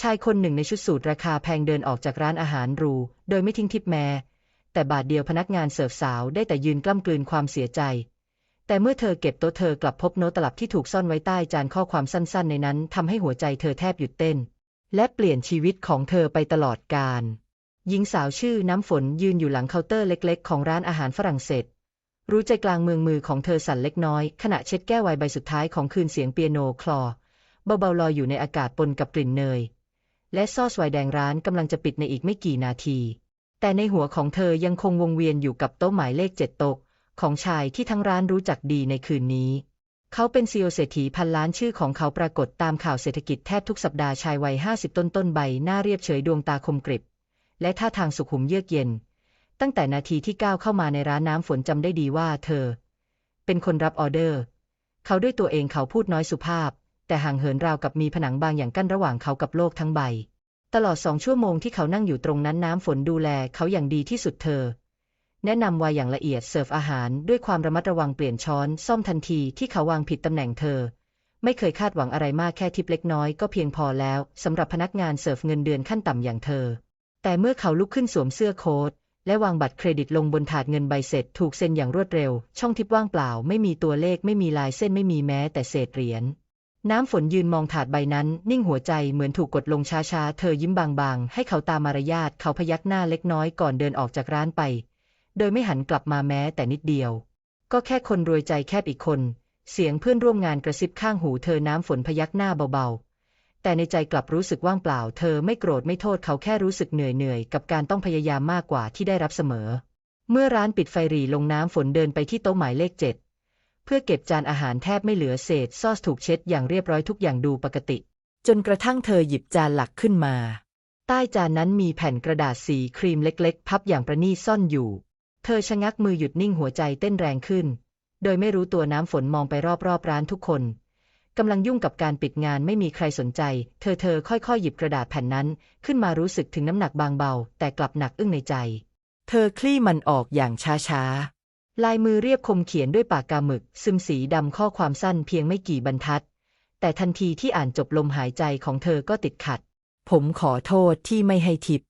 ชายคนหนึ่งในชุดสูทราคาแพงเดินออกจากร้านอาหารหรู โดยไม่ทิ้งทิปแม้ แต่บาทเดียวพนักงานเสิร์ฟสาวได้แต่ยืนกล้ำกลืนความเสียใจ แต่เมื่อเธอเก็บโต๊ะเธอกลับพบโน้ตตลับที่ถูกซ่อนไว้ใต้จานข้อความสั้นๆ ในนั้นทำให้หัวใจเธอแทบหยุดเต้น และเปลี่ยนชีวิตของเธอไปตลอดกาลหญิงสาวชื่อน้ำฝนยืนอยู่หลังเคาน์เตอร์เล็ก ๆ ของร้านอาหารฝรั่งเศสรู้ใจกลางเมืองมือของเธอสั่นเล็กน้อย ขณะเช็ดแก้วไวน์ใบสุดท้ายของคืนเสียงเปียโนคลอ เบาๆลอยอยู่ในอากาศปนกับกลิ่นเนย และซอสไวน์แดงร้านกำลังจะปิดในอีกไม่กี่นาที แต่ในหัวของเธอยังคงวงเวียนอยู่กับโต๊ะหมายเลขเจ็ดโต๊ะของชายที่ทั้งร้านรู้จักดีในคืนนี้ เขาเป็นซีอเศรษฐีพันล้านชื่อของเขาปรากฏตามข่าวเศรษฐกิจแทบทุกสัปดาห์ชายวัยห้าสิบต้นต้นใบหน้าเรียบเฉยดวงตาคมกริบ และท่าทางสุขุมเยือกเย็น ตั้งแต่นาทีที่ก้าวเข้ามาในร้านน้ำฝนจำได้ดีว่าเธอ เป็นคนรับออเดอร์ เขาด้วยตัวเองเขาพูดน้อยสุภาพ แต่ห่างเหินราวกับมีผนังบางอย่างกั้นระหว่างเขากับโลกทั้งใบ ตลอดสองชั่วโมงที่เขานั่งอยู่ตรงนั้นน้ำฝนดูแลเขาอย่างดีที่สุดเธอ แนะนำวน์อย่างละเอียดเสิร์ฟอาหารด้วยความระมัดระวังเปลี่ยนช้อนซ่อมทันทีที่เขาวางผิดตำแหน่งเธอ ไม่เคยคาดหวังอะไรมากแค่ทิปเล็กน้อยก็เพียงพอแล้วสำหรับพนักงานเสิร์ฟเงินเดือนขั้นต่ำอย่างเธอ แต่เมื่อเขาลุกขึ้นสวมเสื้อโค้ทและวางบัตรเครดิตลงบนถาดเงินใบเสร็จถูกเซ็นอย่างรวดเร็ว ช่องทิปว่างเปล่า ไม่มีตัวเลขไม่มีลายเส้นไม่มีแม้แต่เศษเหรียญ น้ำฝนยืนมองถาดใบนั้น นิ่งหัวใจเหมือนถูกกดลงช้าๆ เธอยิ้มบางๆ ให้เขาตามมารยาทเขาพยักหน้าเล็กน้อยก่อนเดินออกจากร้านไป โดยไม่หันกลับมาแม้แต่นิดเดียว ก็แค่คนรวยใจแคบอีกคน เสียงเพื่อนร่วมงานกระซิบข้างหูเธอน้ำฝนพยักหน้าเบาๆ แต่ในใจกลับรู้สึกว่างเปล่า เธอไม่โกรธไม่โทษเขาแค่รู้สึกเหนื่อยๆ กับการต้องพยายามมากกว่าที่ได้รับเสมอ เมื่อร้านปิดไฟหรี่ลงน้ำฝนเดินไปที่โต๊ะหมายเลขเจ็ด พื่อเก็บจานอาหารแทบไม่เหลือเศษซอสถูกเช็ดอย่างเรียบร้อยทุกอย่างดูปกติ จนกระทั่งเธอหยิบจานหลักขึ้นมา ใต้จานนั้นมีแผ่นกระดาษสีครีมเล็กๆ พับอย่างประณีตซ่อนอยู่ เธอชะงักมือหยุดนิ่งหัวใจเต้นแรงขึ้น โดยไม่รู้ตัวน้ำฝนมองไปรอบๆร้านทุกคนกำลังยุ่งกับการปิดงานไม่มีใครสนใจ เธอเธอค่อยๆ หยิบกระดาษแผ่นนั้น ขึ้นมารู้สึกถึงน้ำหนักบางเบา แต่กลับหนักอึ้งในใจ เธอคลี่มันออกอย่างช้าๆ ลายมือเรียบคมเขียนด้วยปากกาหมึก ซึมสีดำข้อความสั้นเพียงไม่กี่บรรทัด แต่ทันทีที่อ่านจบลมหายใจของเธอก็ติดขัด ผมขอโทษที่ไม่ให้ทิป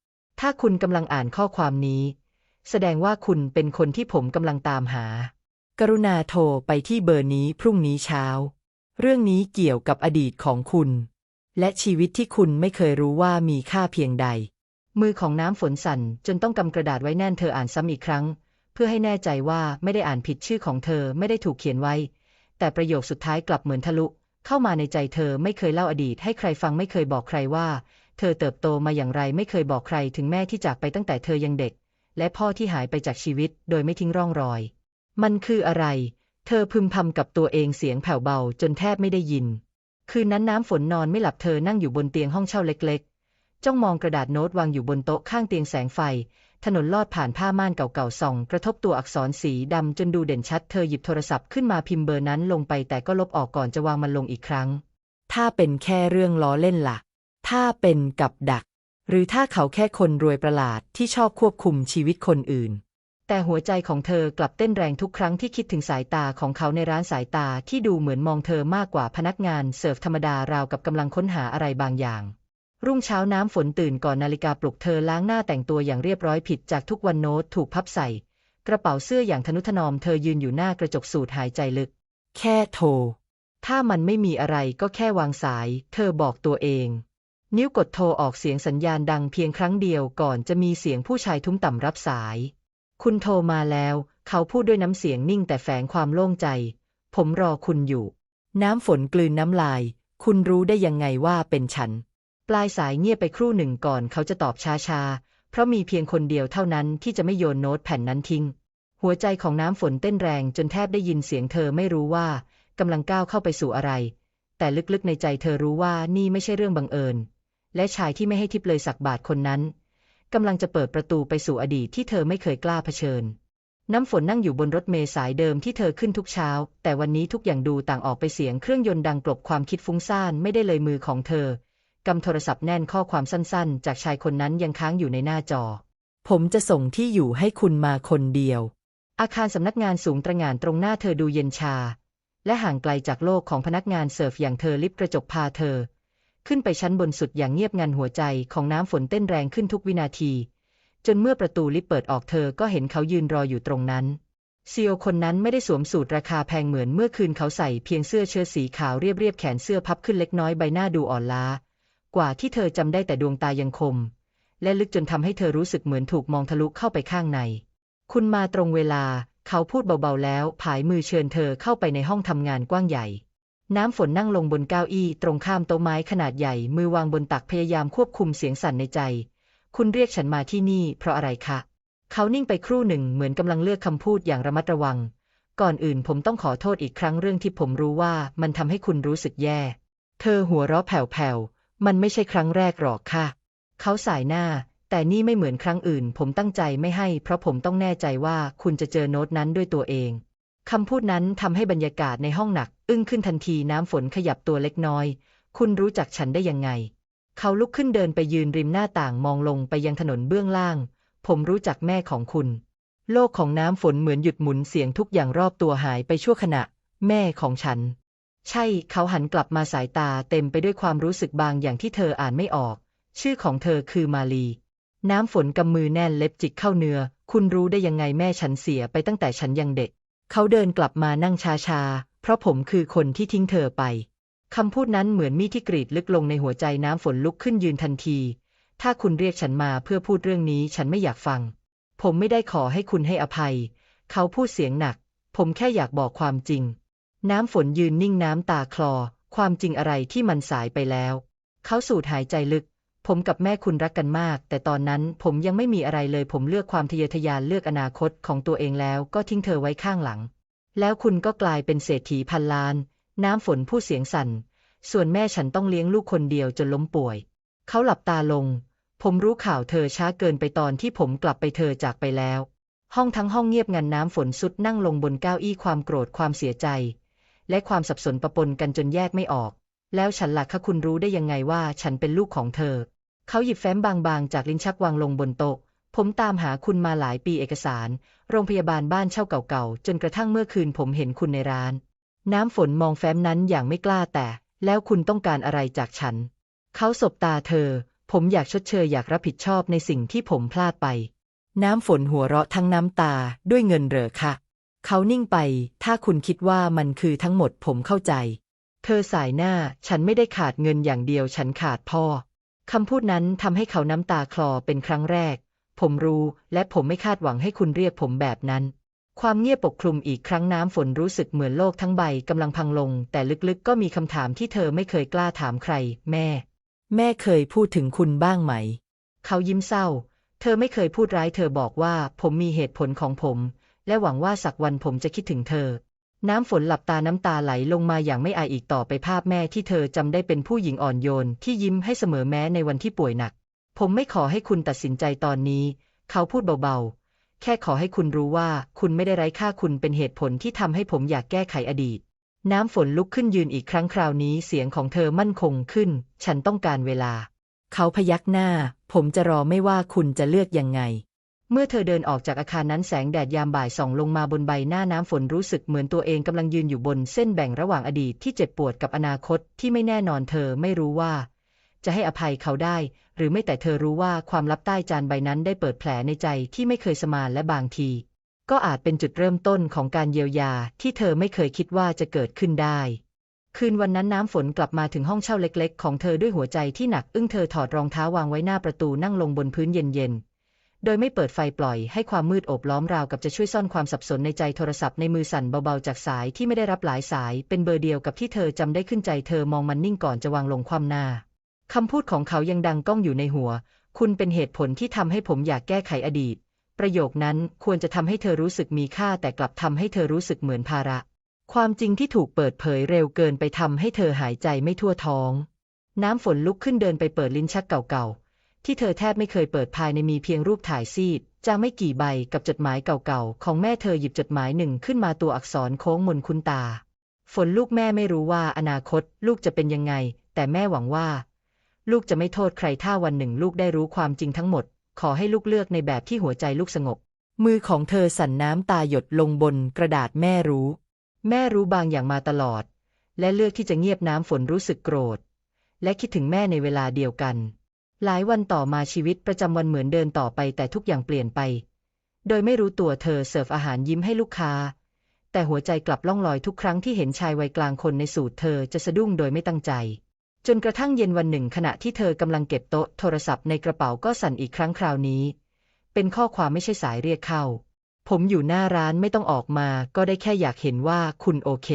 ถ้าคุณกำลังอ่านข้อความนี้ แสดงว่าคุณเป็นคนที่ผมกำลังตามหา กรุณาโทรไปที่เบอร์นี้พรุ่งนี้เช้า เรื่องนี้เกี่ยวกับอดีตของคุณ และชีวิตที่คุณไม่เคยรู้ว่ามีค่าเพียงใด มือของน้ำฝนสั่นจนต้องกำกระดาษไว้แน่นเธออ่านซ้ำอีกครั้ง พื่อให้แน่ใจว่าไม่ได้อ่านผิดชื่อของเธอไม่ได้ถูกเขียนไว้ แต่ประโยคสุดท้ายกลับเหมือนทะลุ เข้ามาในใจเธอไม่เคยเล่าอดีตให้ใครฟังไม่เคยบอกใครว่า เธอเติบโตมาอย่างไรไม่เคยบอกใครถึงแม่ที่จากไปตั้งแต่เธอยังเด็ก และพ่อที่หายไปจากชีวิตโดยไม่ทิ้งร่องรอย มันคืออะไร เธอพึมพำกับตัวเองเสียงแผ่วเบาจนแทบไม่ได้ยิน คืนนั้นน้ำฝนนอนไม่หลับเธอนั่งอยู่บนเตียงห้องเช่าเล็ก ๆ จ้องมองกระดาษโน้ตวางอยู่บนโต๊ะข้างเตียงแสงไฟ ถนนลอดผ่านผ้าม่านเก่าๆส่อง กระทบตัวอักษรสีดำจนดูเด่นชัด เธอหยิบโทรศัพท์ขึ้นมาพิมพ์เบอร์นั้นลงไปแต่ก็ลบออกก่อนจะวางมันลงอีกครั้ง ถ้าเป็นแค่เรื่องล้อเล่นล่ะ ถ้าเป็นกับดัก หรือถ้าเขาแค่คนรวยประหลาดที่ชอบควบคุมชีวิตคนอื่นแต่หัวใจของเธอกลับเต้นแรงทุกครั้งที่คิดถึงสายตาของเขาในร้านสายตาที่ดูเหมือนมองเธอมากกว่าพนักงานเสิร์ฟธรรมดาราวกับกำลังค้นหาอะไรบางอย่าง รุ่งเช้าน้ำฝนตื่นก่อนนาฬิกาปลุกเธอล้างหน้าแต่งตัวอย่างเรียบร้อยผิดจากทุกวันโน้ตถูกพับใส่ กระเป๋าเสื้ออย่างทนุถนอมเธอยืนอยู่หน้ากระจกสูดหายใจลึก แค่โทร ถ้ามันไม่มีอะไรก็แค่วางสาย เธอบอกตัวเอง นิ้วกดโทรออกเสียงสัญญาณดังเพียงครั้งเดียวก่อนจะมีเสียงผู้ชายทุ้มต่ำรับสาย คุณโทรมาแล้ว เขาพูดด้วยน้ำเสียงนิ่งแต่แฝงความโล่งใจ ผมรอคุณอยู่ น้ำฝนกลืนน้ำลาย คุณรู้ได้ยังไงว่าเป็นฉัน ปลายสายเงียบไปครู่หนึ่งก่อนเขาจะตอบช้าๆ เพราะมีเพียงคนเดียวเท่านั้นที่จะไม่โยนโน้ตแผ่นนั้นทิ้ง หัวใจของน้ำฝนเต้นแรงจนแทบได้ยินเสียงเธอไม่รู้ว่ากำลังก้าวเข้าไปสู่อะไร แต่ลึกๆในใจเธอรู้ว่านี่ไม่ใช่เรื่องบังเอิญ และชายที่ไม่ให้ทิปเลยสักบาทคนนั้นกำลังจะเปิดประตูไปสู่อดีตที่เธอไม่เคยกล้าเผชิญ น้ำฝนนั่งอยู่บนรถเมล์สายเดิมที่เธอขึ้นทุกเช้า แต่วันนี้ทุกอย่างดูต่างออกไปเสียงเครื่องยนต์ดังกลบความคิดฟุ้งซ่านไม่ได้เลยมือของเธอ กำโทรศัพท์แน่นข้อความสั้นๆ จากชายคนนั้นยังค้างอยู่ในหน้าจอ ผมจะส่งที่อยู่ให้คุณมาคนเดียว อาคารสำนักงานสูงตระหง่านตรงหน้าเธอดูเย็นชา และห่างไกลจากโลกของพนักงานเสิร์ฟอย่างเธอลิฟต์กระจกพาเธอ ขึ้นไปชั้นบนสุดอย่างเงียบงันหัวใจของน้ำฝนเต้นแรงขึ้นทุกวินาที จนเมื่อประตูลิฟต์เปิดออกเธอก็เห็นเขายืนรออยู่ตรงนั้นซีโอคนนั้นไม่ได้สวมสูทราคาแพงเหมือนเมื่อคืนเขาใส่เพียงเสื้อเชิ้ตสีขาวเรียบๆแขนเสื้อพับขึ้นเล็กน้อยใบหน้าดูอ่อนล้า กว่าที่เธอจำได้แต่ดวงตายังคม และลึกจนทำให้เธอรู้สึกเหมือนถูกมองทะลุเข้าไปข้างใน คุณมาตรงเวลา เขาพูดเบาๆแล้ว ผายมือเชิญเธอเข้าไปในห้องทำงานกว้างใหญ่ น้ำฝนนั่งลงบนเก้าอี้ตรงข้ามโต๊ะไม้ขนาดใหญ่ มือวางบนตักพยายามควบคุมเสียงสั่นในใจ คุณเรียกฉันมาที่นี่ เพราะอะไรคะ เขานิ่งไปครู่หนึ่งเหมือนกำลังเลือกคำพูดอย่างระมัดระวัง ก่อนอื่นผมต้องขอโทษอีกครั้งเรื่องที่ผมรู้ว่ามันทำให้คุณรู้สึกแย่ เธอหัวเราะแผ่วๆ มันไม่ใช่ครั้งแรกหรอกค่ะ เขาสายหน้า แต่นี่ไม่เหมือนครั้งอื่น ผมตั้งใจไม่ให้ เพราะผมต้องแน่ใจว่าคุณจะเจอโน้ตนั้นด้วยตัวเองคำพูดนั้นทำให้บรรยากาศในห้องหนัก อึ้งขึ้นทันทีน้ำฝนขยับตัวเล็กน้อย คุณรู้จักฉันได้ยังไง เขาลุกขึ้นเดินไปยืนริมหน้าต่างมองลงไปยังถนนเบื้องล่าง ผมรู้จักแม่ของคุณ โลกของน้ำฝนเหมือนหยุดหมุนเสียงทุกอย่างรอบตัวหายไปชั่วขณะ แม่ของฉัน ใช่ เขาหันกลับมาสายตาเต็มไปด้วยความรู้สึกบางอย่างที่เธออ่านไม่ออก ชื่อของเธอคือมาลี น้ำฝนกำมือแน่นเล็บจิกเข้าเนื้อ คุณรู้ได้ยังไงแม่ฉันเสียไปตั้งแต่ฉันยังเด็ก เขาเดินกลับมานั่งช้าๆ เพราะผมคือคนที่ทิ้งเธอไป คำพูดนั้นเหมือนมีดที่กรีดลึกลงในหัวใจน้ำฝนลุกขึ้นยืนทันที ถ้าคุณเรียกฉันมาเพื่อพูดเรื่องนี้ฉันไม่อยากฟัง ผมไม่ได้ขอให้คุณให้อภัย เขาพูดเสียงหนัก ผมแค่อยากบอกความจริง น้ำฝนยืนนิ่งน้ำตาคลอ ความจริงอะไรที่มันสายไปแล้ว เขาสูดหายใจลึก ผมกับแม่คุณรักกันมาก แต่ตอนนั้นผมยังไม่มีอะไรเลย ผมเลือกความทะเยอทะยานเลือกอนาคตของตัวเองแล้ว ก็ทิ้งเธอไว้ข้างหลัง แล้วคุณก็กลายเป็นเศรษฐีพันล้าน น้ำฝนพูดเสียงสั่น ส่วนแม่ฉันต้องเลี้ยงลูกคนเดียวจนล้มป่วย เขาหลับตาลง ผมรู้ข่าวเธอช้าเกินไปตอนที่ผมกลับไปเธอจากไปแล้ว ห้องทั้งห้องเงียบงันน้ำฝนสุดนั่งลงบนเก้าอี้ความโกรธความเสียใจ และความสับสนปะปนกันจนแยกไม่ออก แล้วฉันล่ะคะคุณรู้ได้ยังไงว่าฉันเป็นลูกของเธอ เขาหยิบแฟ้มบางๆ จากลิ้นชักวางลงบนโต๊ะ ผมตามหาคุณมาหลายปีเอกสาร โรงพยาบาลบ้านเช่าเก่าๆ จนกระทั่งเมื่อคืนผมเห็นคุณในร้าน น้ำฝนมองแฟ้มนั้นอย่างไม่กล้าแต่ แล้วคุณต้องการอะไรจากฉัน เขาสบตาเธอ ผมอยากชดเชยอยากรับผิดชอบในสิ่งที่ผมพลาดไป น้ำฝนหัวเราะทั้งน้ำตาด้วยเงินเหรอคะ เขานิ่งไป ถ้าคุณคิดว่ามันคือทั้งหมดผมเข้าใจ เธอสายหน้า ฉันไม่ได้ขาดเงินอย่างเดียว ฉันขาดพ่อ คำพูดนั้นทำให้เขาน้ำตาคลอเป็นครั้งแรก ผมรู้ และผมไม่คาดหวังให้คุณเรียกผมแบบนั้น ความเงียบปกคลุมอีกครั้งน้ำฝนรู้สึกเหมือนโลกทั้งใบกำลังพังลง แต่ลึกๆ ก็มีคำถามที่เธอไม่เคยกล้าถามใคร แม่ แม่เคยพูดถึงคุณบ้างไหม เขายิ้มเศร้า เธอไม่เคยพูดร้าย เธอบอกว่า ผมมีเหตุผลของผม และหวังว่าสักวันผมจะคิดถึงเธอ น้ำฝนหลับตาน้ำตาไหลลงมาอย่างไม่อายอีกต่อไปภาพแม่ที่เธอจำได้เป็นผู้หญิงอ่อนโยนที่ยิ้มให้เสมอแม้ในวันที่ป่วยหนัก ผมไม่ขอให้คุณตัดสินใจตอนนี้ เขาพูดเบาๆ แค่ขอให้คุณรู้ว่าคุณไม่ได้ไร้ค่าคุณเป็นเหตุผลที่ทำให้ผมอยากแก้ไขอดีต น้ำฝนลุกขึ้นยืนอีกครั้งคราวนี้เสียงของเธอมั่นคงขึ้น ฉันต้องการเวลา เขาพยักหน้า ผมจะรอไม่ว่าคุณจะเลือกยังไง เมื่อเธอเดินออกจากอาคารนั้นแสงแดดยามบ่ายส่องลงมาบนใบหน้าน้ำฝนรู้สึกเหมือนตัวเองกำลังยืนอยู่บนเส้นแบ่งระหว่างอดีตที่เจ็บปวดกับอนาคตที่ไม่แน่นอนเธอไม่รู้ว่า จะให้อภัยเขาได้ หรือไม่แต่เธอรู้ว่าความลับใต้จานใบนั้นได้เปิดแผลในใจที่ไม่เคยสมานและบางที ก็อาจเป็นจุดเริ่มต้นของการเยียวยาที่เธอไม่เคยคิดว่าจะเกิดขึ้นได้คืนวันนั้นน้ำฝนกลับมาถึงห้องเช่าเล็กๆ ของเธอด้วยหัวใจที่หนักอึ้งเธอถอดรองเท้าวางไว้หน้าประตูนั่งลงบนพื้นเย็นๆ โดยไม่เปิดไฟปล่อยให้ความมืดโอบล้อมราวกับจะช่วยซ่อนความสับสนในใจโทรศัพท์ในมือสั่นเบาๆจากสายที่ไม่ได้รับหลายสาย เป็นเบอร์เดียวกับที่เธอจำได้ขึ้นใจเธอมองมันนิ่งก่อนจะวางลงความหน้าคำพูดของเขายังดังก้องอยู่ในหัว คุณเป็นเหตุผลที่ทำให้ผมอยากแก้ไขอดีต ประโยคนั้นควรจะทำให้เธอรู้สึกมีค่าแต่กลับทำให้เธอรู้สึกเหมือนภาระ ความจริงที่ถูกเปิดเผยเร็วเกินไปทำให้เธอหายใจไม่ทั่วท้อง น้ำฝนลุกขึ้นเดินไปเปิดลิ้นชักเก่าๆ ที่เธอแทบไม่เคยเปิดภายในมีเพียงรูปถ่ายซีดจะไม่กี่ใบกับจดหมายเก่าๆ ของแม่เธอหยิบจดหมายหนึ่งขึ้นมาตัวอักษรโค้งมนคุ้นตา ฝนลูกแม่ไม่รู้ว่าอนาคตลูกจะเป็นยังไง แต่แม่หวังว่า ลูกจะไม่โทษใครถ้าวันหนึ่งลูกได้รู้ความจริงทั้งหมด ขอให้ลูกเลือกในแบบที่หัวใจลูกสงบ มือของเธอสั่นน้ำตาหยดลงบนกระดาษแม่รู้ แม่รู้บางอย่างมาตลอด และเลือกที่จะเงียบน้ำฝนรู้สึกโกรธ และคิดถึงแม่ในเวลาเดียวกัน หลายวันต่อมาชีวิตประจำวันเหมือนเดินต่อไปแต่ทุกอย่างเปลี่ยนไป โดยไม่รู้ตัวเธอเสิร์ฟอาหารยิ้มให้ลูกค้า แต่หัวใจกลับล่องลอยทุกครั้งที่เห็นชายวัยกลางคนในสูตรเธอจะสะดุ้งโดยไม่ตั้งใจ จนกระทั่งเย็นวันหนึ่งขณะที่เธอกำลังเก็บโต๊ะโทรศัพท์ในกระเป๋าก็สั่นอีกครั้งคราวนี้ เป็นข้อความไม่ใช่สายเรียกเข้า ผมอยู่หน้าร้านไม่ต้องออกมา ก็ได้แค่อยากเห็นว่าคุณโอเค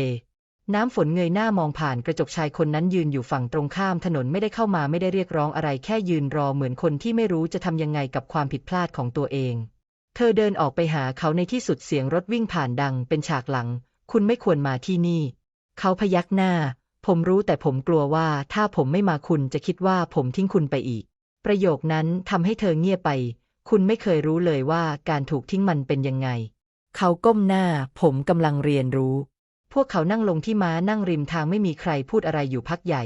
น้ำฝนเงยหน้ามองผ่านกระจกชายคนนั้นยืนอยู่ฝั่งตรงข้ามถนนไม่ได้เข้ามาไม่ได้เรียกร้องอะไรแค่ยืนรอเหมือนคนที่ไม่รู้จะทำยังไงกับความผิดพลาดของตัวเอง เธอเดินออกไปหาเขาในที่สุดเสียงรถวิ่งผ่านดังเป็นฉากหลัง คุณไม่ควรมาที่นี่ เขาพยักหน้า ผมรู้แต่ผมกลัวว่าถ้าผมไม่มาคุณจะคิดว่าผมทิ้งคุณไปอีก ประโยคนั้นทำให้เธอเงียบไป คุณไม่เคยรู้เลยว่าการถูกทิ้งมันเป็นยังไง เขาก้มหน้า ผมกำลังเรียนรู้ พวกเขานั่งลงที่ม้านั่งริมทางไม่มีใครพูดอะไรอยู่พักใหญ่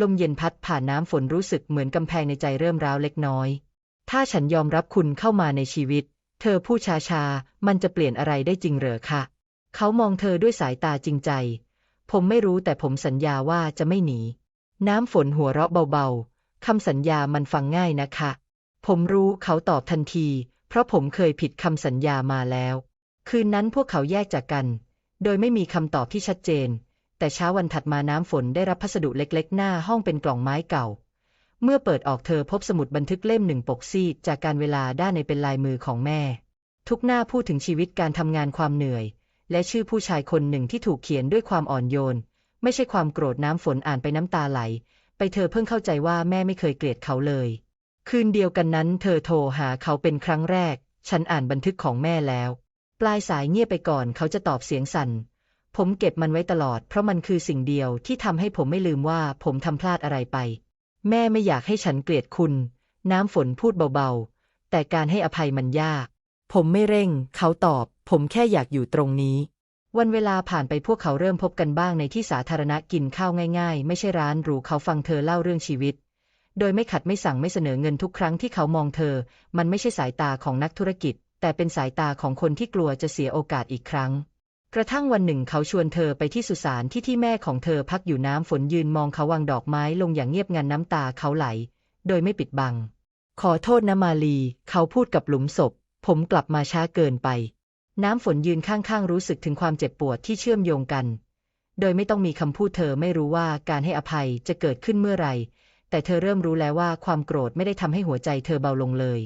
ลมเย็นพัดผ่านน้ำฝนรู้สึกเหมือนกำแพงในใจเริ่มร้าวเล็กน้อย ถ้าฉันยอมรับคุณเข้ามาในชีวิต เธอพูดช้าๆมันจะเปลี่ยนอะไรได้จริงเหรอคะ เขามองเธอด้วยสายตาจริงใจ ผมไม่รู้แต่ผมสัญญาว่าจะไม่หนี น้ำฝนหัวเราะเบาๆคำสัญญามันฟังง่ายนะคะ ผมรู้เขาตอบทันที เพราะผมเคยผิดคำสัญญามาแล้ว คืนนั้นพวกเขาแยกจากกัน โดยไม่มีคำตอบที่ชัดเจน แต่เช้าวันถัดมาน้ำฝนได้รับพัสดุเล็กๆ หน้าห้องเป็นกล่องไม้เก่า เมื่อเปิดออกเธอพบสมุดบันทึกเล่มหนึ่งปกซีดจากการเวลาด้านในเป็นลายมือของแม่ ทุกหน้าพูดถึงชีวิตการทำงานความเหนื่อย และชื่อผู้ชายคนหนึ่งที่ถูกเขียนด้วยความอ่อนโยน ไม่ใช่ความโกรธน้ำฝนอ่านไปน้ำตาไหล ไปเธอเพิ่งเข้าใจว่าแม่ไม่เคยเกลียดเขาเลย คืนเดียวกันนั้น เธอโทรหาเขาเป็นครั้งแรก ฉันอ่านบันทึกของแม่แล้ว ปลายสายเงียบไปก่อนเขาจะตอบเสียงสั่น ผมเก็บมันไว้ตลอด เพราะมันคือสิ่งเดียวที่ทำให้ผมไม่ลืมว่าผมทำพลาดอะไรไป แม่ไม่อยากให้ฉันเกลียดคุณ น้ำฝนพูดเบาๆ แต่การให้อภัยมันยาก ผมไม่เร่ง เขาตอบ ผมแค่อยากอยู่ตรงนี้ วันเวลาผ่านไปพวกเขาเริ่มพบกันบ้างในที่สาธารณะกินข้าวง่ายๆ ไม่ใช่ร้านหรูเขาฟังเธอเล่าเรื่องชีวิตโดยไม่ขัดไม่สั่งไม่เสนอเงินทุกครั้งที่เขามองเธอ มันไม่ใช่สายตาของนักธุรกิจ แต่เป็นสายตาของคนที่กลัวจะเสียโอกาสอีกครั้ง กระทั่งวันหนึ่งเขาชวนเธอไปที่สุสานที่ที่แม่ของเธอพักอยู่น้ำฝนยืนมองเขาวางดอกไม้ลงอย่างเงียบงันน้ำตาเขาไหล โดยไม่ปิดบัง ขอโทษนะมาลี เขาพูดกับหลุมศพ ผมกลับมาช้าเกินไป น้ำฝนยืนข้างๆรู้สึกถึงความเจ็บปวดที่เชื่อมโยงกัน โดยไม่ต้องมีคำพูดเธอไม่รู้ว่าการให้อภัยจะเกิดขึ้นเมื่อไหร่แต่เธอเริ่มรู้แล้วว่าความโกรธไม่ได้ทำให้หัวใจเธอเบาลงเลย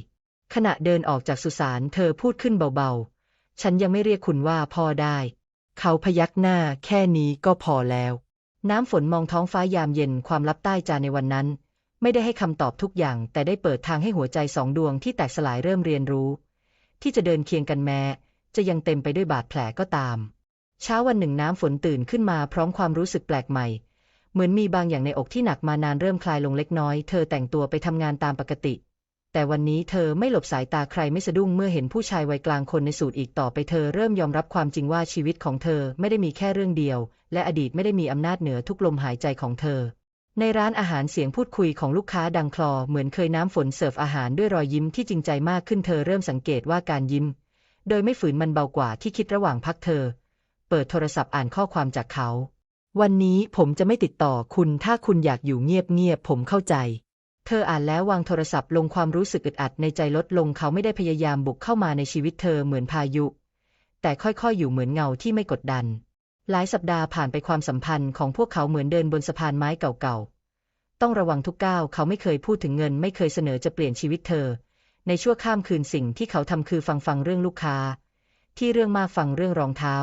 ขณะเดินออกจากสุสานเธอพูดขึ้นเบาๆ ฉันยังไม่เรียกคุณว่าพ่อได้ เขาพยักหน้าแค่นี้ก็พอแล้ว น้ำฝนมองท้องฟ้ายามเย็นความลับใต้จานในวันนั้น ไม่ได้ให้คำตอบทุกอย่าง แต่ได้เปิดทางให้หัวใจสองดวงที่แตกสลายเริ่มเรียนรู้ ที่จะเดินเคียงกันแม้ จะยังเต็มไปด้วยบาดแผลก็ตาม เช้าวันหนึ่งน้ำฝนตื่นขึ้นมาพร้อมความรู้สึกแปลกใหม่ เหมือนมีบางอย่างในอกที่หนักมานานเริ่มคลายลงเล็กน้อย เธอแต่งตัวไปทำงานตามปกติ แต่วันนี้เธอไม่หลบสายตาใครไม่สะดุ้งเมื่อเห็นผู้ชายวัยกลางคนในสูตรอีกต่อไปเธอเริ่มยอมรับความจริงว่าชีวิตของเธอไม่ได้มีแค่เรื่องเดียว และอดีตไม่ได้มีอำนาจเหนือทุกลมหายใจของเธอ ในร้านอาหารเสียงพูดคุยของลูกค้าดังคลอเหมือนเคยน้ำฝนเสิร์ฟอาหารด้วยรอยยิ้มที่จริงใจมากขึ้นเธอเริ่มสังเกตว่าการยิ้ม โดยไม่ฝืนมันเบากว่าที่คิดระหว่างพักเธอ เปิดโทรศัพท์อ่านข้อความจากเขา วันนี้ผมจะไม่ติดต่อคุณถ้าคุณอยากอยู่เงียบๆผมเข้าใจ เธออ่านแล้ววางโทรศัพท์ลงความรู้สึกอึดอัดในใจลดลงเขาไม่ได้พยายามบุกเข้ามาในชีวิตเธอเหมือนพายุ แต่ค่อยๆอยู่เหมือนเงาที่ไม่กดดัน หลายสัปดาห์ผ่านไปความสัมพันธ์ของพวกเขาเหมือนเดินบนสะพานไม้เก่าๆ ต้องระวังทุกก้าวเขาไม่เคยพูดถึงเงิน ไม่เคยเสนอจะเปลี่ยนชีวิตเธอ ในชั่วข้ามคืนสิ่งที่เขาทำคือฟังฟังเรื่องลูกค้า ที่เรื่องมากฟังเรื่องรองเท้า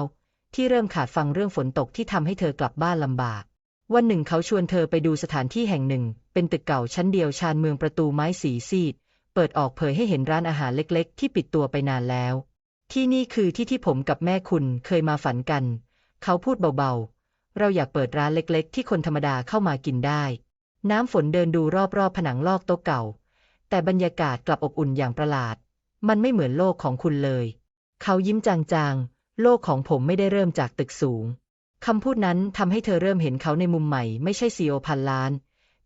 ที่เริ่มขาดฟังเรื่องฝนตกที่ทำให้เธอกลับบ้านลำบาก วันหนึ่งเขาชวนเธอไปดูสถานที่แห่งหนึ่ง เป็นตึกเก่าชั้นเดียวชานเมืองประตูไม้สีซีด เปิดออกเผยให้เห็นร้านอาหารเล็ก ๆ ที่ปิดตัวไปนานแล้ว ที่นี่คือที่ที่ผมกับแม่คุณเคยมาฝันกัน เขาพูดเบาๆ เราอยากเปิดร้านเล็ก ๆ ที่คนธรรมดาเข้ามากินได้ น้ำฝนเดินดูรอบๆ ผนังลอกโต๊ะเก่า แต่บรรยากาศกลับอบอุ่นอย่างประหลาด มันไม่เหมือนโลกของคุณเลย เขายิ้มจางๆ โลกของผมไม่ได้เริ่มจากตึกสูง คำพูดนั้นทำให้เธอเริ่มเห็นเขาในมุมใหม่ ไม่ใช่ซีโอพันล้าน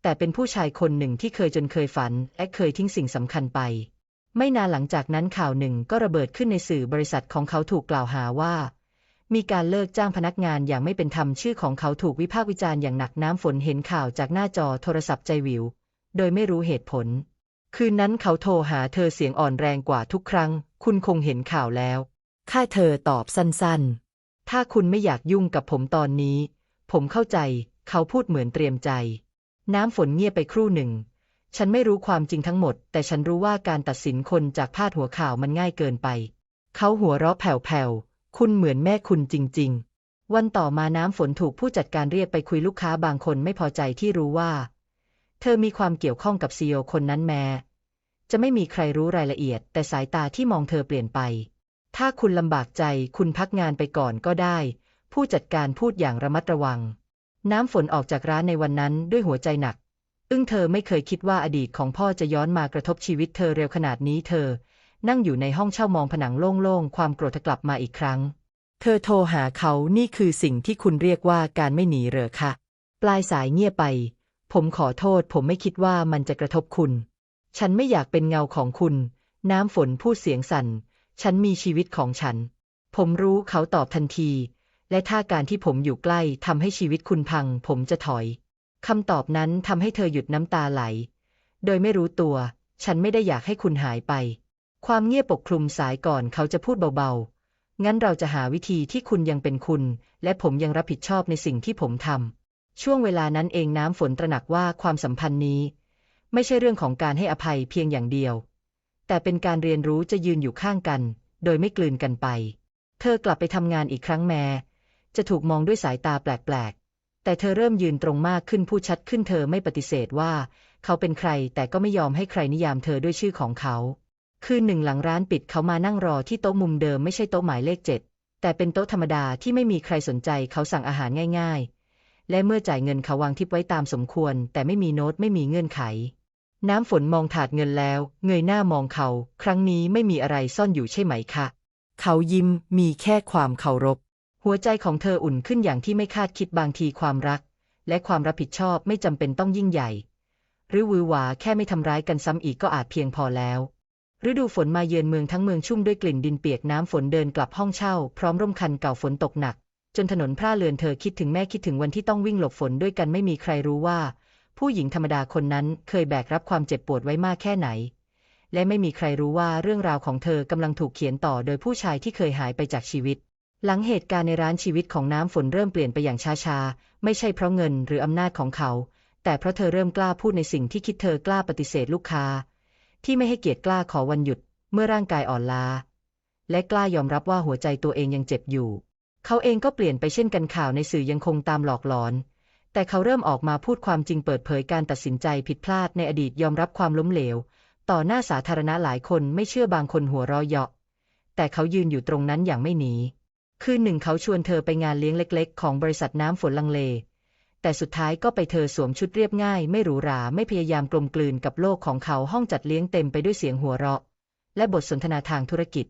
แต่เป็นผู้ชายคนหนึ่งที่เคยจนเคยฝัน และเคยทิ้งสิ่งสำคัญไป ไม่นานหลังจากนั้นข่าวหนึ่งก็ระเบิดขึ้นในสื่อบริษัทของเขาถูกกล่าวหาว่า มีการเลิกจ้างพนักงานอย่างไม่เป็นธรรมชื่อของเขาถูกวิพากษ์วิจารณ์อย่างหนักน้ำฝนเห็นข่าวจากหน้าจอโทรศัพท์ใจวิว โดยไม่รู้เหตุผล คืนนั้นเขาโทรหาเธอเสียงอ่อนแรงกว่าทุกครั้ง คุณคงเห็นข่าวแล้วค่าเธอตอบสั้นๆ ถ้าคุณไม่อยากยุ่งกับผมตอนนี้ ผมเข้าใจ เขาพูดเหมือนเตรียมใจ น้ำฝนเงียบไปครู่หนึ่ง ฉันไม่รู้ความจริงทั้งหมด แต่ฉันรู้ว่าการตัดสินคนจากพาดหัวข่าวมันง่ายเกินไป เขาหัวเราะแผ่วๆ คุณเหมือนแม่คุณจริง ๆ วันต่อมาน้ำฝนถูกผู้จัดการเรียกไปคุยลูกค้าบางคนไม่พอใจที่รู้ว่า เธอมีความเกี่ยวข้องกับซีอคนนั้นแม้จะไม่มีใครรู้รายละเอียด แต่สายตาที่มองเธอเปลี่ยนไป ถ้าคุณลำบากใจคุณพักงานไปก่อนก็ได้ ผู้จัดการพูดอย่างระมัดระวัง น้ำฝนออกจากร้านในวันนั้นด้วยหัวใจหนัก อึ้งเธอไม่เคยคิดว่าอดีตของพ่อจะย้อนมากระทบชีวิตเธอเร็วขนาดนี้เธอ นั่งอยู่ในห้องเช่ามองผนังโล่งๆ ความโกรธกลับมาอีกครั้ง เธอโทรหาเขานี่คือสิ่งที่คุณเรียกว่าการไม่หนีเหรอคะปลายสายเงียบไป ผมขอโทษ ผมไม่คิดว่ามันจะกระทบคุณ ฉันไม่อยากเป็นเงาของคุณ น้ำฝนพูดเสียงสั่น ฉันมีชีวิตของฉัน ผมรู้เขาตอบทันที และถ้าการที่ผมอยู่ใกล้ทำให้ชีวิตคุณพัง ผมจะถอยคำตอบนั้นทำให้เธอหยุดน้ำตาไหล โดยไม่รู้ตัว ฉันไม่ได้อยากให้คุณหายไป ความเงียบปกคลุมสายก่อนเขาจะพูดเบาๆ งั้นเราจะหาวิธีที่คุณยังเป็นคุณ และผมยังรับผิดชอบในสิ่งที่ผมทำ ช่วงเวลานั้นเองน้ำฝนตระหนักว่าความสัมพันธ์นี้ ไม่ใช่เรื่องของการให้อภัยเพียงอย่างเดียว แต่เป็นการเรียนรู้จะยืนอยู่ข้างกัน โดยไม่กลืนกันไป เธอกลับไปทำงานอีกครั้งแม้ จะถูกมองด้วยสายตาแปลกๆ แต่เธอเริ่มยืนตรงมากขึ้นพูดชัดขึ้นเธอไม่ปฏิเสธว่า เขาเป็นใครแต่ก็ไม่ยอมให้ใครนิยามเธอด้วยชื่อของเขา คืนหนึ่งหลังร้านปิดเขามานั่งรอที่โต๊ะมุมเดิมไม่ใช่โต๊ะหมายเลขเจ็ดแต่เป็นโต๊ะธรรมดาที่ไม่มีใครสนใจเขาสั่งอาหารง่าย ๆ และเมื่อจ่ายเงินเขาวางทิปไว้ตามสมควร แต่ไม่มีโน้ตไม่มีเงื่อนไข น้ำฝนมองถาดเงินแล้ว เงยหน้ามองเขา ครั้งนี้ไม่มีอะไรซ่อนอยู่ใช่ไหมคะ เขายิ้มมีแค่ความเคารพ หัวใจของเธออุ่นขึ้นอย่างที่ไม่คาดคิดบางทีความรัก และความรับผิดชอบไม่จำเป็นต้องยิ่งใหญ่ หรือวือหวาแค่ไม่ทำร้ายกันซ้ำอีกก็อาจเพียงพอแล้วฤดูฝนมาเยือนเมืองทั้งเมืองชุ่มด้วยกลิ่นดินเปียกน้ำฝนเดินกลับห้องเช่า พร้อมร่มคันเก่าฝนตกหนัก จนถนนพร่าเลือนเธอคิดถึงแม่คิดถึงวันที่ต้องวิ่งหลบฝนด้วยกันไม่มีใครรู้ว่า ผู้หญิงธรรมดาคนนั้นเคยแบกรับความเจ็บปวดไว้มากแค่ไหน และไม่มีใครรู้ว่าเรื่องราวของเธอกำลังถูกเขียนต่อโดยผู้ชายที่เคยหายไปจากชีวิต หลังเหตุการณ์ในร้านชีวิตของน้ำฝนเริ่มเปลี่ยนไปอย่างช้าๆ ไม่ใช่เพราะเงินหรืออำนาจของเขา แต่เพราะเธอเริ่มกล้าพูดในสิ่งที่คิดเธอกล้าปฏิเสธลูกค้า ที่ไม่ให้เกียรติกล้าขอวันหยุด เมื่อร่างกายอ่อนล้า และกล้ายอมรับว่าหัวใจตัวเองยังเจ็บอยู่ เขาเองก็เปลี่ยนไปเช่นกันข่าวในสื่อยังคงตามหลอกหลอน แต่เขาเริ่มออกมาพูดความจริงเปิดเผยการตัดสินใจผิดพลาดในอดีตยอมรับความล้มเหลว ต่อหน้าสาธารณะหลายคนไม่เชื่อบางคนหัวเราะเยาะ แต่เขายืนอยู่ตรงนั้นอย่างไม่หนี คืนหนึ่งเขาชวนเธอไปงานเลี้ยงเล็ก ๆ ของบริษัทน้ำฝนลังเล แต่สุดท้ายก็ไปเธอสวมชุดเรียบง่าย ไม่หรูหราไม่พยายามกลมกลืนกับโลกของเขาห้องจัดเลี้ยงเต็มไปด้วยเสียงหัวเราะ และบทสนทนาทางธุรกิจ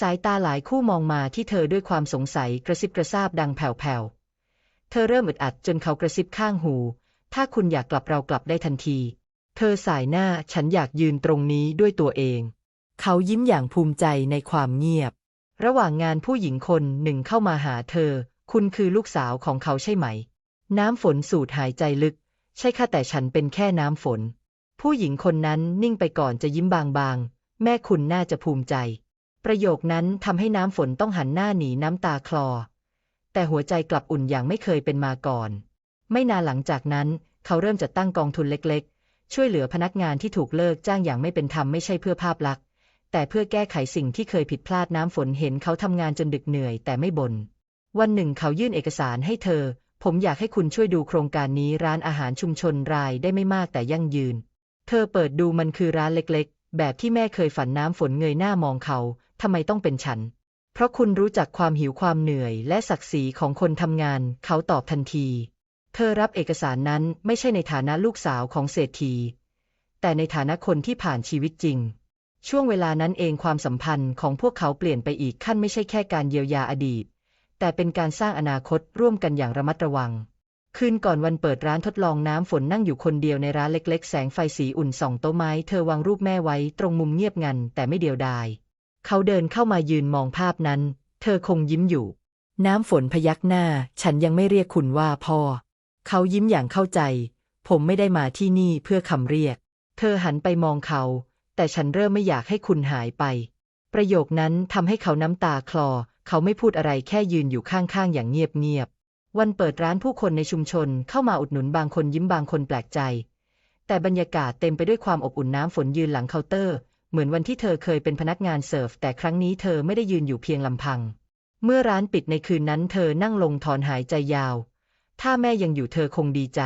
สายตาหลายคู่มองมาที่เธอด้วยความสงสัยกระซิบกระซาบดังแผ่วๆ เธอเริ่มอึดอัดจนเขากระซิบข้างหู ถ้าคุณอยากกลับเรากลับได้ทันที เธอสายหน้าฉันอยากยืนตรงนี้ด้วยตัวเอง เขายิ้มอย่างภูมิใจในความเงียบ ระหว่างงานผู้หญิงคนหนึ่งเข้ามาหาเธอ คุณคือลูกสาวของเขาใช่ไหม น้ำฝนสูดหายใจลึก ใช่ค่ะแต่ฉันเป็นแค่น้ำฝน ผู้หญิงคนนั้นนิ่งไปก่อนจะยิ้มบางๆ แม่คุณน่าจะภูมิใจ ประโยคนั้นทำให้น้ำฝนต้องหันหน้าหนีน้ำตาคลอ แต่หัวใจกลับอุ่นอย่างไม่เคยเป็นมาก่อน ไม่นานหลังจากนั้น เขาเริ่มจัดตั้งกองทุนเล็กๆ ช่วยเหลือพนักงานที่ถูกเลิกจ้างอย่างไม่เป็นธรรมไม่ใช่เพื่อภาพลักษณ์ แต่เพื่อแก้ไขสิ่งที่เคยผิดพลาดน้ำฝนเห็นเขาทำงานจนดึกเหนื่อยแต่ไม่บน่นวันหนึ่งเขายื่นเอกสารให้เธอ ผมอยากให้คุณช่วยดูโครงการนี้ร้านอาหารชุมชนรายได้ไม่มากแต่ยั่งยืน เธอเปิดดูมันคือร้านเล็กๆ แบบที่แม่เคยฝันน้ำฝนเงยหน้ามองเขาทำไมต้องเป็นฉัน เพราะคุณรู้จักความหิวความเหนื่อยและศักดิ์ศรีของคนทำงาน เขาตอบทันที เธอรับเอกสารนั้นไม่ใช่ในฐานะลูกสาวของเศรษฐี แต่ในฐานะคนที่ผ่านชีวิตจริง ช่วงเวลานั้นเองความสัมพันธ์ของพวกเขาเปลี่ยนไปอีกขั้นไม่ใช่แค่การเยียวยาอดีต แต่เป็นการสร้างอนาคตร่วมกันอย่างระมัดระวังคืนก่อนวันเปิดร้านทดลองน้ำฝนนั่งอยู่คนเดียวในร้านเล็ก ๆ แสงไฟสีอุ่นส่องโต๊ะไม้ เธอวางรูปแม่ไว้ตรงมุมเงียบงันแต่ไม่เดียวดาย เขาเดินเข้ามายืนมองภาพนั้น เธอคงยิ้มอยู่ น้ำฝนพยักหน้า ฉันยังไม่เรียกคุณว่าพ่อ เขายิ้มอย่างเข้าใจ ผมไม่ได้มาที่นี่เพื่อคำเรียก เธอหันไปมองเขา แต่ฉันเริ่มไม่อยากให้คุณหายไป ประโยคนั้นทำให้เขาน้ำตาคลอ เขาไม่พูดอะไรแค่ยืนอยู่ข้างๆอย่างเงียบๆ วันเปิดร้านผู้คนในชุมชนเข้ามาอุดหนุนบางคนยิ้มบางคนแปลกใจแต่บรรยากาศเต็มไปด้วยความอบอุ่นน้ำฝนยืนหลังเคาน์เตอร์ เหมือนวันที่เธอเคยเป็นพนักงานเสิร์ฟ แต่ครั้งนี้เธอไม่ได้ยืนอยู่เพียงลำพัง เมื่อร้านปิดในคืนนั้นเธอนั่งลงถอนหายใจยาว ถ้าแม่ยังอยู่เธอคงดีใจ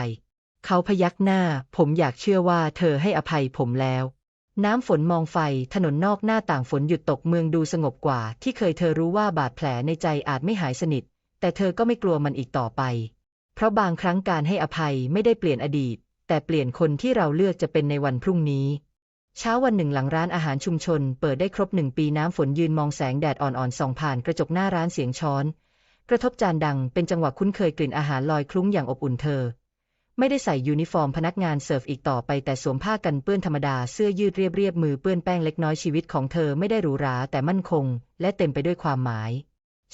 เขาพยักหน้า ผมอยากเชื่อว่าเธอให้อภัยผมแล้ว น้ำฝนมองไฟ ถนนนอกหน้าต่างฝนหยุดตกเมืองดูสงบกว่า ที่เคยเธอรู้ว่าบาดแผลในใจอาจไม่หายสนิท แต่เธอก็ไม่กลัวมันอีกต่อไป เพราะบางครั้งการให้อภัยไม่ได้เปลี่ยนอดีต แต่เปลี่ยนคนที่เราเลือกจะเป็นในวันพรุ่งนี้ เช้าวันหนึ่งหลังร้านอาหารชุมชน เปิดได้ครบหนึ่งปีน้ำฝนยืนมองแสงแดดอ่อนๆส่องผ่านกระจกหน้าร้านเสียงช้อน กระทบจานดังเป็นจังหวะคุ้นเคยกลิ่นอาหารลอยคลุ้งอย่างอบอุ่นเธอ ไม่ได้ใส่ยูนิฟอร์มพนักงานเสิร์ฟอีกต่อไปแต่สวมผ้ากันเปื้อนธรรมดาเสื้อยืดเรียบๆมือเปื้อนแป้งเล็กน้อยชีวิตของเธอไม่ได้หรูหราแต่มั่นคง และเต็มไปด้วยความหมาย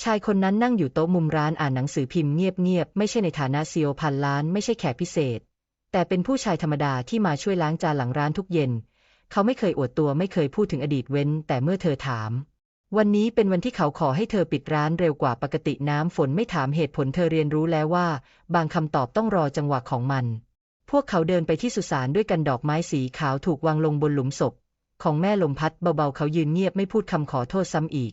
ชายคนนั้นนั่งอยู่โต๊ะมุมร้านอ่านหนังสือพิมพ์เงียบๆไม่ใช่ในฐานะซีโอพันล้านไม่ใช่แขกพิเศษ แต่เป็นผู้ชายธรรมดาที่มาช่วยล้างจานหลังร้านทุกเย็น เขาไม่เคยอวดตัวไม่เคยพูดถึงอดีตเว้น แต่เมื่อเธอถาม วันนี้เป็นวันที่เขาขอให้เธอปิดร้านเร็วกว่าปกติน้ำฝนไม่ถามเหตุผลเธอเรียนรู้แล้วว่า บางคำตอบต้องรอจังหวะของมัน พวกเขาเดินไปที่สุสานด้วยกันดอกไม้สีขาวถูกวางลงบนหลุมศพ ของแม่ลมพัดเบาๆเขายืนเงียบไม่พูดคำขอโทษซ้ำอีก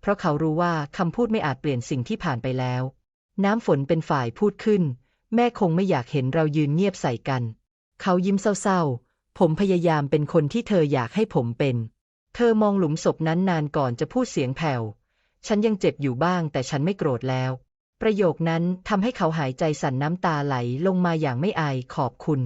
เพราะเขารู้ว่าคำพูดไม่อาจเปลี่ยนสิ่งที่ผ่านไปแล้ว น้ำฝนเป็นฝ่ายพูดขึ้น แม่คงไม่อยากเห็นเรายืนเงียบใส่กัน เขายิ้มเศร้าๆ ผมพยายามเป็นคนที่เธออยากให้ผมเป็น เธอมองหลุมศพนั้นนานก่อนจะพูดเสียงแผ่ว ฉันยังเจ็บอยู่บ้างแต่ฉันไม่โกรธแล้ว ประโยคนั้นทำให้เขาหายใจสั่นน้ำตาไหลลงมาอย่างไม่อายขอบคุณ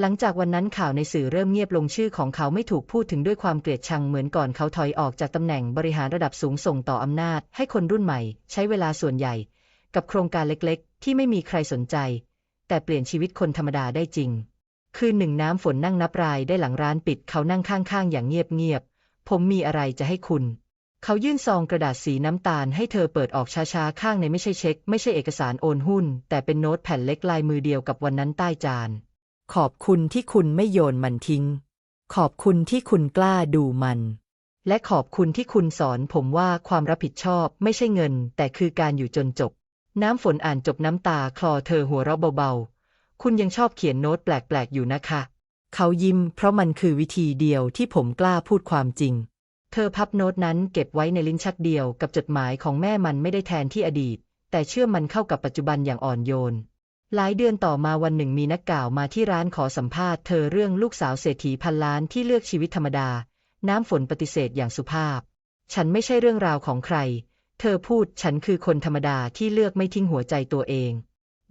หลังจากวันนั้นข่าวในสื่อเริ่มเงียบลงชื่อของเขาไม่ถูกพูดถึงด้วยความเกลียดชังเหมือนก่อนเขาถอยออกจากตำแหน่งบริหารระดับสูงส่งต่ออำนาจ ให้คนรุ่นใหม่ ใช้เวลาส่วนใหญ่ กับโครงการเล็กๆ ที่ไม่มีใครสนใจ แต่เปลี่ยนชีวิตคนธรรมดาได้จริง คืนหนึ่งน้ำฝนนั่งนับรายได้หลังร้านปิดเขานั่งข้างๆ อย่างเงียบๆ ผมมีอะไรจะให้คุณ เขายื่นซองกระดาษสีน้ำตาลให้เธอเปิดออกช้าๆ ข้างในไม่ใช่เช็ค ไม่ใช่เอกสารโอนหุ้น แต่เป็นโน้ตแผ่นเล็กลายมือเดียวกับวันนั้นใต้จาน ขอบคุณที่คุณไม่โยนมันทิ้ง ขอบคุณที่คุณกล้าดูมัน และขอบคุณที่คุณสอนผมว่าความรับผิดชอบไม่ใช่เงิน แต่คือการอยู่จนจบ น้ำฝนอ่านจบน้ำตาคลอเธอหัวเราะเบาๆ คุณยังชอบเขียนโน้ตแปลกๆอยู่นะคะ เขายิ้ม เพราะมันคือวิธีเดียวที่ผมกล้าพูดความจริง เธอพับโน้ตนั้นเก็บไว้ในลิ้นชักเดียวกับจดหมายของแม่มันไม่ได้แทนที่อดีต แต่เชื่อมันเข้ากับปัจจุบันอย่างอ่อนโยน หลายเดือนต่อมาวันหนึ่งมีนักข่าวมาที่ร้านขอสัมภาษณ์เธอเรื่องลูกสาวเศรษฐีพันล้านที่เลือกชีวิตธรรมดา น้ำฝนปฏิเสธอย่างสุภาพ ฉันไม่ใช่เรื่องราวของใคร เธอพูดฉันคือคนธรรมดาที่เลือกไม่ทิ้งหัวใจตัวเอง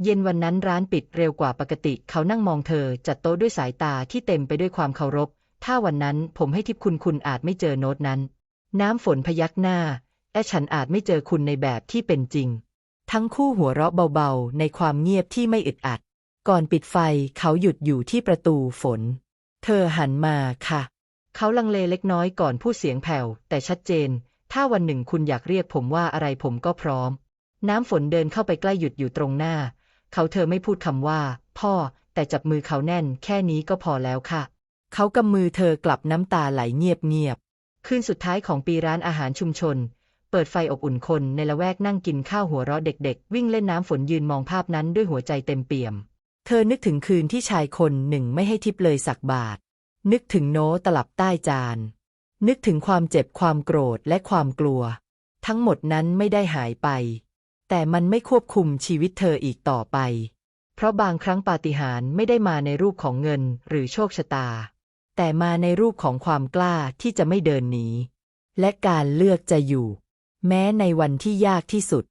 เย็นวันนั้นร้านปิดเร็วกว่าปกติ เขานั่งมองเธอจัดโต๊ะด้วยสายตาที่เต็มไปด้วยความเคารพ ถ้าวันนั้นผมให้ทิปคุณคุณอาจไม่เจอโน้ตนั้น น้ำฝนพยักหน้าและฉันอาจไม่เจอคุณในแบบที่เป็นจริง ทั้งคู่หัวเราะเบาๆ ในความเงียบที่ไม่อึดอัด ก่อนปิดไฟเขาหยุดอยู่ที่ประตูฝน เธอหันมาค่ะ เขาลังเลเล็กน้อยก่อนพูดเสียงแผ่ว แต่ชัดเจน ถ้าวันหนึ่งคุณอยากเรียกผมว่าอะไรผมก็พร้อม น้ำฝนเดินเข้าไปใกล้หยุดอยู่ตรงหน้า เขาเธอไม่พูดคำว่า พ่อ แต่จับมือเขาแน่น แค่นี้ก็พอแล้วค่ะ เขากำมือเธอกลับน้ำตาไหลเงียบๆคืนสุดท้ายของปีร้านอาหารชุมชน เปิดไฟอบอุ่นคนในละแวกนั่งกินข้าวหัวเราะเด็ก ๆ วิ่งเล่นน้ำฝนยืนมองภาพนั้นด้วยหัวใจเต็มเปี่ยม เธอนึกถึงคืนที่ชายคนหนึ่งไม่ให้ทิปเลยสักบาท นึกถึงโน้ตลับใต้จาน นึกถึงความเจ็บความโกรธและความกลัว ทั้งหมดนั้นไม่ได้หายไป แต่มันไม่ควบคุมชีวิตเธออีกต่อไป เพราะบางครั้งปาฏิหาริย์ไม่ได้มาในรูปของเงินหรือโชคชะตา แต่มาในรูปของความกล้าที่จะไม่เดินหนี และการเลือกจะอยู่ แม้ในวันที่ยากที่สุด